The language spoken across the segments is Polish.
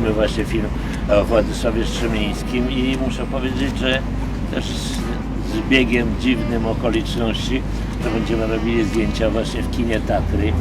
kręcimy właśnie film o Władysławie Strzemińskim i muszę powiedzieć, że też z, biegiem dziwnym okoliczności to będziemy robili zdjęcia właśnie w kinie Tatry.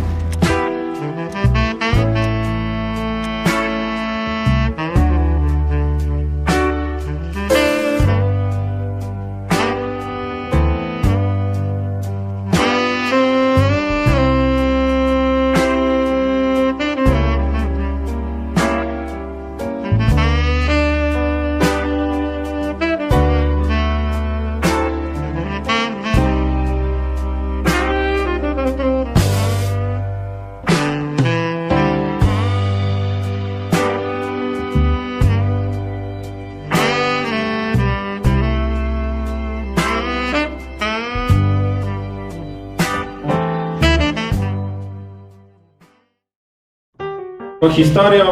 Historią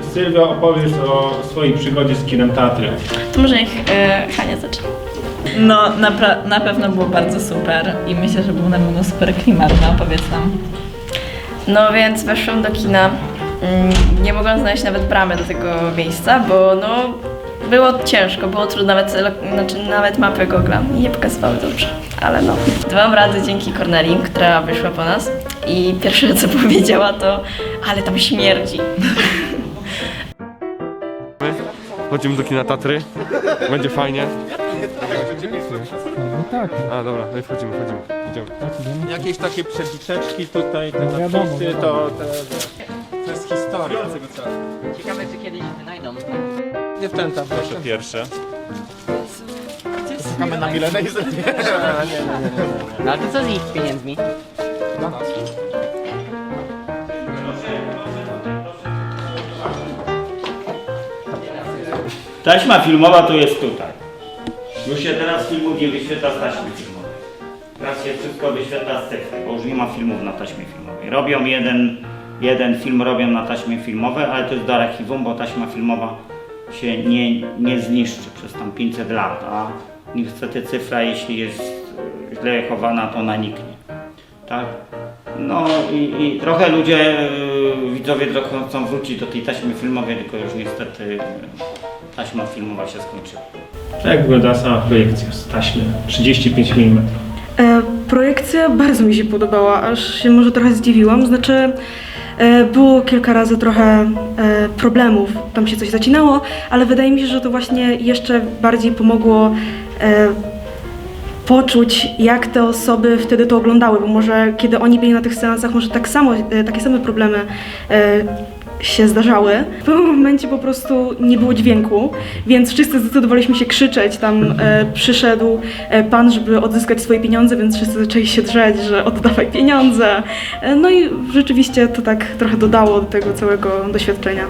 y, Sylwia opowiesz o swojej przygodzie z kinem Tatry. To może niech e, Hania zacznie. No, na, na pewno było bardzo super i myślę, że był na pewno super klimat, no opowiedz nam. No więc weszłam do kina. Mm, Nie mogłam znaleźć nawet bramy do tego miejsca, bo no było ciężko, było trudno, nawet, lo- znaczy, nawet mapy Google mi nie pokazywały dobrze, ale no. Dałam radę dzięki Corneli, która wyszła po nas i pierwsze co powiedziała to, ale tam śmierdzi. Chodzimy do kina Tatry. Będzie fajnie. No tak, A dobra, no i wchodzimy, wchodzimy. Idziemy. Jakieś takie przebiteczki tutaj, te No wiadomo, napisy, wiadomo. to, te, to jest historia tego całego. Ciekawe, czy kiedyś wynajdą. Dziewczęta, proszę. Pierwsze. Czekamy na Milenę i nie, nie, nie, nie. No ale to co z ich pieniędzmi? Dla nas. Taśma filmowa to jest tutaj. Już się teraz filmów nie wyświetla z taśmy filmowej. Teraz się wszystko wyświetla z cyfry, bo już nie ma filmów na taśmie filmowej. Robią jeden, jeden film robią na taśmie filmowej, ale to jest do archiwum, bo taśma filmowa się nie, nie zniszczy przez tam 500 lat, a niestety cyfra, jeśli jest e, źle chowana, to ona niknie. Tak? No i, i trochę ludzie, y, widzowie trochę chcą wrócić do tej taśmy filmowej, tylko już niestety taśma filmowa się skończyła. Jak wygląda sama projekcja z taśmy? 35 mm. E, projekcja bardzo mi się podobała, aż się może trochę zdziwiłam. Znaczy, e, było kilka razy trochę e, problemów, tam się coś zacinało, ale wydaje mi się, że to właśnie jeszcze bardziej pomogło e, poczuć, jak te osoby wtedy to oglądały, bo może kiedy oni byli na tych seansach, może tak samo, e, takie same problemy e, się zdarzały. W pewnym momencie po prostu nie było dźwięku, więc wszyscy zdecydowaliśmy się krzyczeć. Tam e, przyszedł e, pan, żeby odzyskać swoje pieniądze, więc wszyscy zaczęli się drzeć, że oddawaj pieniądze. E, no i rzeczywiście to tak trochę dodało do tego całego doświadczenia.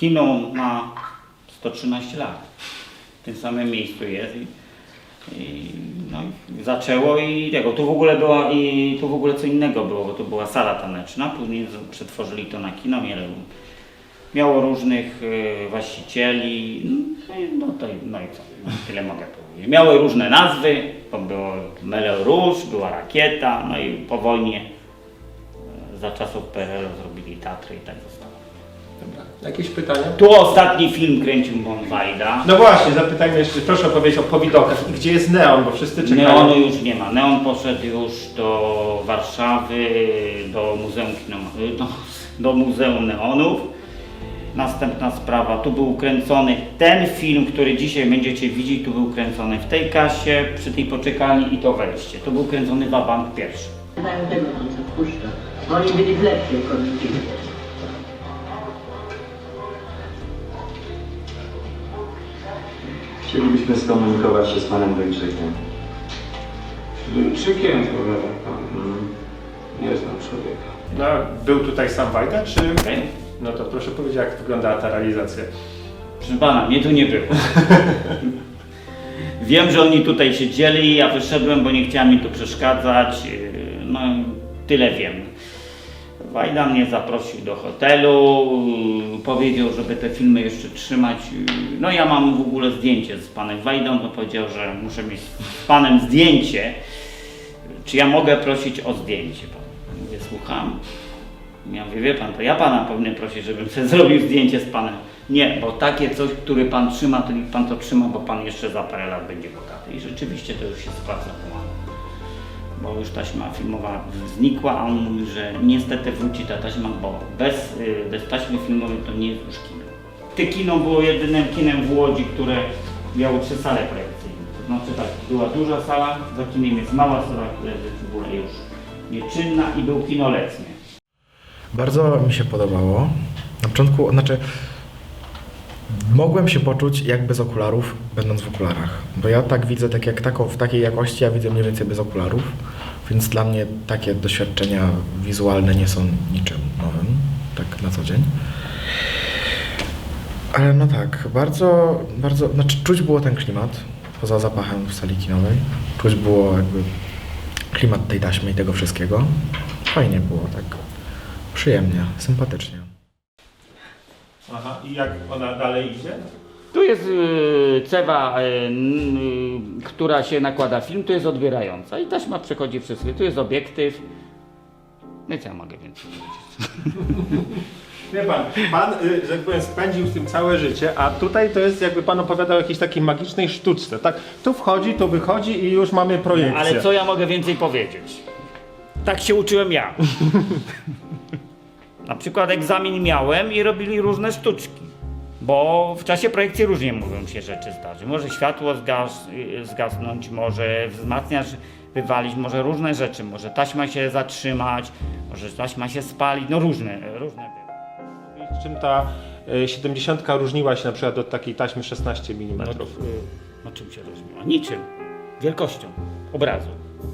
Kino ma 113 lat. W tym samym miejscu jest i, i, no, i zaczęło i tego. Tu w ogóle była i tu w ogóle co innego było, bo to była sala taneczna, później przetworzyli to na kino, miało, miało różnych y, właścicieli. No, no, to, no i co? Tyle mogę powiedzieć. Miały różne nazwy, bo było Mele Rouge, była Rakieta, no i po wojnie e, za czasów PRL zrobili Tatry i tak zostało. Jakieś pytania? Tu ostatni film kręcił Bon Wajda. No właśnie, zapytajmy jeszcze, proszę opowiedzieć o powidokach. I gdzie jest Neon, bo wszyscy czekają. Neonu już nie ma. Neon poszedł już do Warszawy, do Muzeum, Kino, do, do Muzeum Neonów. Następna sprawa, tu był kręcony ten film, który dzisiaj będziecie widzieć, tu był kręcony w tej kasie, przy tej poczekalni i to wejście. Tu był kręcony Wabank pierwszy. Dają tego co wpuszcza. Oni byli w lepszej kondycji. Chcielibyśmy skomunikować się z panem Duńczykiem. Duńczykiem, powiada pan. Nie znam człowieka. No, był tutaj sam Wajda, czy... Okej? No to proszę powiedzieć, jak wyglądała ta realizacja. Proszę pana, mnie tu nie było. Wiem, że oni tutaj siedzieli, ja wyszedłem, bo nie chciałem mi tu przeszkadzać. Yy, No, tyle wiem. Wajda mnie zaprosił do hotelu, powiedział, żeby te filmy jeszcze trzymać. No ja mam w ogóle zdjęcie z panem Wajdą, to powiedział, że muszę mieć z panem zdjęcie. Czy ja mogę prosić o zdjęcie? Mówię, słucham. Ja mówię, wie pan, to ja pana powinien prosić, żebym sobie zrobił zdjęcie z panem. Nie, bo takie coś, który pan trzyma, to niech pan to trzyma, bo pan jeszcze za parę lat będzie bogaty. I rzeczywiście to już się sprawdza. Bo już taśma filmowa znikła, a on mówi, że niestety wróci ta taśma, bo bez, y, bez taśmy filmowej to nie jest już kino. Te kino było jedynym kinem w Łodzi, które miało trzy sale projekcyjne. To znaczy tak, była duża sala, za kinem jest mała sala, która jest w ogóle już nieczynna i był kino letnie. Bardzo mi się podobało. Na początku, znaczy, mogłem się poczuć jak bez okularów, będąc w okularach. Bo ja tak widzę, tak jak taką, w takiej jakości, ja widzę mniej więcej bez okularów. Więc dla mnie takie doświadczenia wizualne nie są niczym nowym, tak na co dzień. Ale no tak, bardzo, bardzo, znaczy czuć było ten klimat, poza zapachem w sali kinowej. Czuć było jakby klimat tej taśmy i tego wszystkiego. Fajnie było, tak przyjemnie, sympatycznie. Aha, i jak ona dalej idzie? Tu jest y, cewa, y, y, która się nakłada film, tu jest odbierająca i taśma przechodzi wszystkie. Tu jest obiektyw. No i co ja mogę więcej powiedzieć? Wie pan, pan, y, że tak powiem, spędził w tym całe życie, a tutaj to jest jakby pan opowiadał o jakiejś takiej magicznej sztuczce, tak? Tu wchodzi, tu wychodzi i już mamy projekcję. Ale co ja mogę więcej powiedzieć? Tak się uczyłem ja. Na przykład egzamin miałem i robili różne sztuczki. Bo w czasie projekcji różnie mówią się rzeczy zdarzy. Może światło zgas, zgasnąć, może wzmacniacz wywalić, może różne rzeczy, może taśma się zatrzymać, może taśma się spalić, no różne, różne były. Czym ta y, 70 różniła się na przykład od takiej taśmy 16 mm? No, y, no czym się różniła? Niczym. Wielkością obrazu.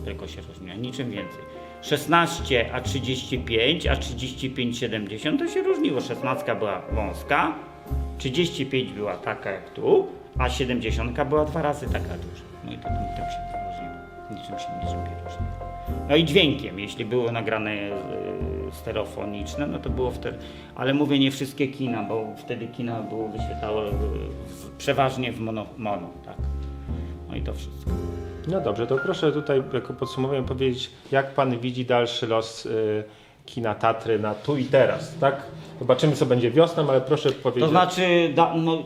Wielkość się różniła, niczym więcej. 16 a 35, a 35 70 to się różniło. 16 była wąska, 35 była taka jak tu, a 70 była dwa razy taka duża. No i to tym, tym się różniło. Niczym się nie różniło. No i dźwiękiem, jeśli było nagrane y, stereofoniczne, no to było wtedy, ale mówię nie wszystkie kina, bo wtedy kina było wyświetlało y, przeważnie w mono, mono, tak. No i to wszystko. No dobrze, to proszę tutaj jako podsumowanie powiedzieć, jak pan widzi dalszy los y, kina Tatry na tu i teraz, tak? Zobaczymy, co będzie wiosną, ale proszę powiedzieć. To znaczy, da, no,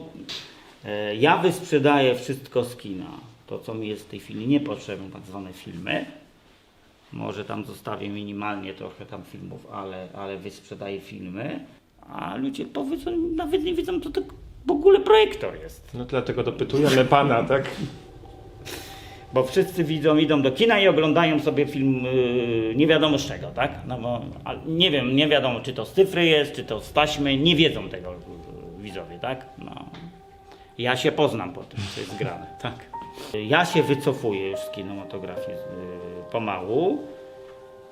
e, ja wysprzedaję wszystko z kina, to co mi jest w tej chwili niepotrzebne, tak zwane filmy. Może tam zostawię minimalnie trochę tam filmów, ale, ale wysprzedaję filmy, a ludzie powiedzą, nawet nie wiedzą, co to w ogóle projektor jest. No dlatego dopytujemy pana, tak? Bo wszyscy widzą, idą do kina i oglądają sobie film yy, nie wiadomo z czego, tak? No bo nie wiem, nie wiadomo czy to z cyfry jest, czy to z taśmy, nie wiedzą tego yy, widzowie, tak? No. Ja się poznam po tym, co jest grane, tak. Ja się wycofuję już z kinematografii yy, pomału,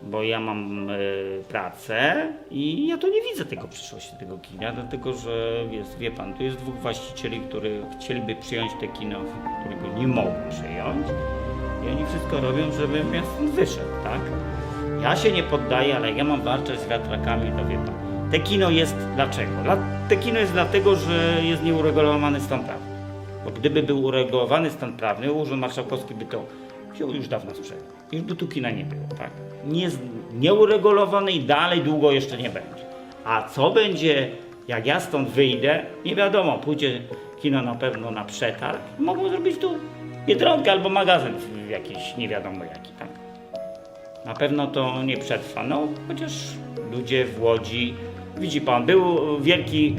bo ja mam yy, pracę i ja tu nie widzę tego przyszłości tego kina, dlatego że jest, wie pan, tu jest dwóch właścicieli, którzy chcieliby przyjąć te kino, którego nie mogą przyjąć i oni wszystko robią, żebym ja stąd wyszedł, tak? Ja się nie poddaję, ale ja mam walczyć z wiatrakami, to wie pan. Te kino jest dlaczego? Dla, te kino jest dlatego, że jest nieuregulowany stan prawny. Bo gdyby był uregulowany stan prawny, Urząd Marszałkowski by to już dawno sprzedał. Już by tu kina nie było, tak? Nie, nieuregulowany i dalej długo jeszcze nie będzie. A co będzie, jak ja stąd wyjdę, nie wiadomo, pójdzie kino na pewno na przetarg. Mogą zrobić tu Biedronkę albo magazyn jakiś, nie wiadomo jaki, tak? Na pewno to nie przetrwa, no chociaż ludzie w Łodzi, widzi pan, był wielki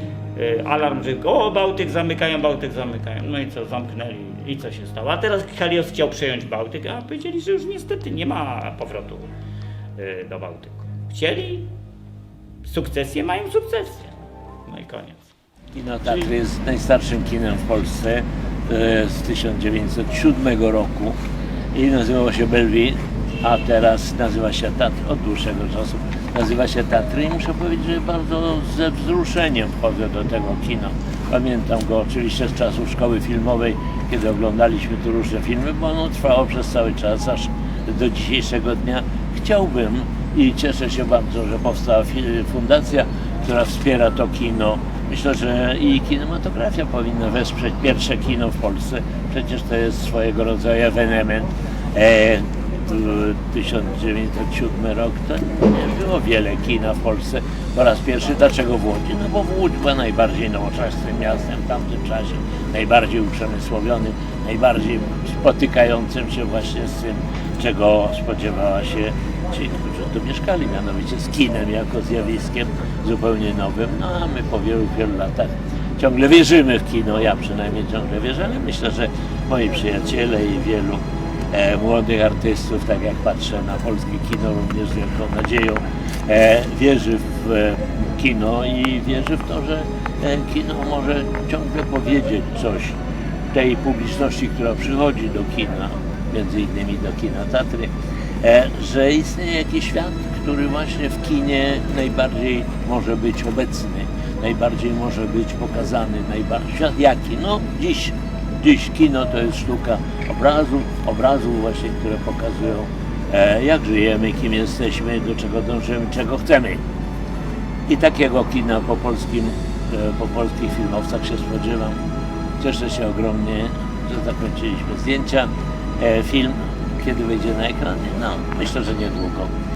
alarm, że o Bałtyk zamykają, Bałtyk zamykają, no i co, zamknęli i co się stało? A teraz Helios chciał przejąć Bałtyk, a powiedzieli, że już niestety nie ma powrotu e, do Bałtyku. Chcieli sukcesję, mają sukcesję. No i koniec. Kino Tatry jest najstarszym kinem w Polsce e, z 1907 roku i nazywało się Belleville, a teraz nazywa się Tatry od dłuższego czasu. Nazywa się Tatry i muszę powiedzieć, że bardzo ze wzruszeniem wchodzę do tego kina. Pamiętam go oczywiście z czasów szkoły filmowej, kiedy oglądaliśmy tu różne filmy, bo ono trwało przez cały czas, aż do dzisiejszego dnia. Chciałbym i cieszę się bardzo, że powstała fundacja, która wspiera to kino. Myślę, że i kinematografia powinna wesprzeć pierwsze kino w Polsce. Przecież to jest swojego rodzaju ewenement. E, 1907 rok to nie było wiele kina w Polsce po raz pierwszy. Dlaczego w Łodzi? No bo Łódź była najbardziej nowoczesnym miastem w tamtym czasie, najbardziej uprzemysłowionym, najbardziej spotykającym się właśnie z tym, czego spodziewała się ci, którzy tu mieszkali, mianowicie z kinem jako zjawiskiem zupełnie nowym. No a my po wielu, wielu latach ciągle wierzymy w kino, ja przynajmniej ciągle wierzę, ale myślę, że moi przyjaciele i wielu e, młodych artystów, tak jak patrzę na polskie kino również z wielką nadzieją, e, wierzy w e, kino i wierzy w to, że e, kino może ciągle powiedzieć coś tej publiczności, która przychodzi do kina, między innymi do kina Tatry, e, że istnieje jakiś świat, który właśnie w kinie najbardziej może być obecny, najbardziej może być pokazany, najbardziej świat jaki? No dziś, dziś kino to jest sztuka obrazu, obrazów właśnie, które pokazują e, jak żyjemy, kim jesteśmy, do czego dążymy, czego chcemy. I takiego kina po polskim, e, po polskich filmowcach się spodziewam. Cieszę się ogromnie, że zakończyliśmy zdjęcia. E, Film, kiedy wyjdzie na ekrany? No, myślę, że niedługo.